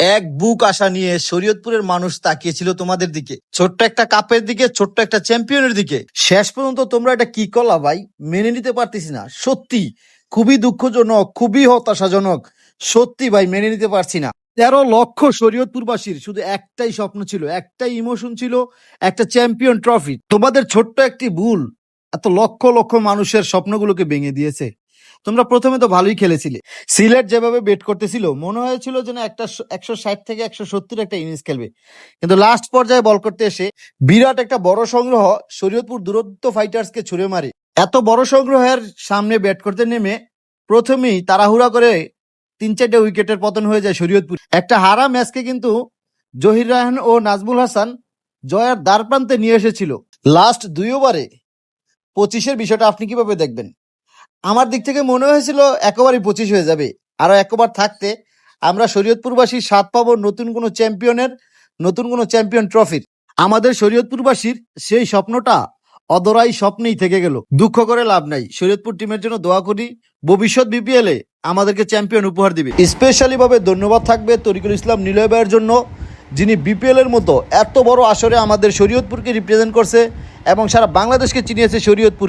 এক বুক আশা নিয়ে শরীয়তপুরের মানুষ তাকিয়েছিল তোমাদের দিকে। ছোট্ট একটা কাপের দিকে, ছোট্ট একটা চ্যাম্পিয়নের দিকে। শেষ পর্যন্ত তোমরা এটা কি করলা ভাই? মেনে নিতে পারতেছি না। সত্যি, খুবই দুঃখজনক, খুবই হতাশাজনক। সত্যি ভাই, মেনে নিতে পারছি না। তেরো লক্ষ শরীয়তপুরবাসীর শুধু একটাই স্বপ্ন ছিল, একটাই ইমোশন ছিল, একটা চ্যাম্পিয়ন ট্রফি। তোমাদের ছোট্ট একটি ভুল এত লক্ষ লক্ষ মানুষের স্বপ্নগুলোকে ভেঙে দিয়েছে। তোমরা প্রথমে তো ভালোই খেলেছিলে। সিলেট যেভাবে বেট করতেছিল, মনে হয়েছিল যেন একটা একশো ষাট থেকে একশো সত্তর একটা ইনিংস খেলবে। কিন্তু লাস্ট পর্যায়ে বল করতে এসে বিরাট একটা বড় সংগ্রহ শরীয়তপুর দূরত্ব ফাইটার্সকে ছুড়ে মারে। এত বড় সংগ্রহের সামনে ব্যাট করতে নেমে প্রথমেই তাড়াহুড়া করে তিন চারটে উইকেটের পতন হয়ে যায় শরীয়তপুর। একটা হারা ম্যাচকে কিন্তু জহির রায়হান ও নাজমুল হাসান জয়ের দ্বার প্রান্তে নিয়ে এসেছিল। লাস্ট দুই ওভারে পঁচিশের বিষয়টা আপনি কীভাবে দেখবেন? আমার দিক থেকে মনে হয়েছিল একেবারেই পঁচিশ হয়ে যাবে। আরও একবার থাকতে আমরা শরীয়তপুরবাসী স্বাদ পাবো নতুন কোনো চ্যাম্পিয়নের, নতুন কোনো চ্যাম্পিয়ন ট্রফির। আমাদের শরীয়তপুরবাসীর সেই স্বপ্নটা অদরাই স্বপ্নেই থেকে গেল। দুঃখ করে লাভ নাই। শরীয়তপুর টিমের জন্য দোয়া করি, ভবিষ্যৎ বিপিএল আমাদেরকে চ্যাম্পিয়ন উপহার দিবে। স্পেশালি ভাবে ধন্যবাদ থাকবে তরিকুল ইসলাম নিলয় ভাইয়ের জন্য, যিনি বিপিএল এর মতো এত বড় আসরে আমাদের শরীয়তপুরকে রিপ্রেজেন্ট করছে এবং সারা বাংলাদেশকে চিনিয়েছে শরীয়তপুর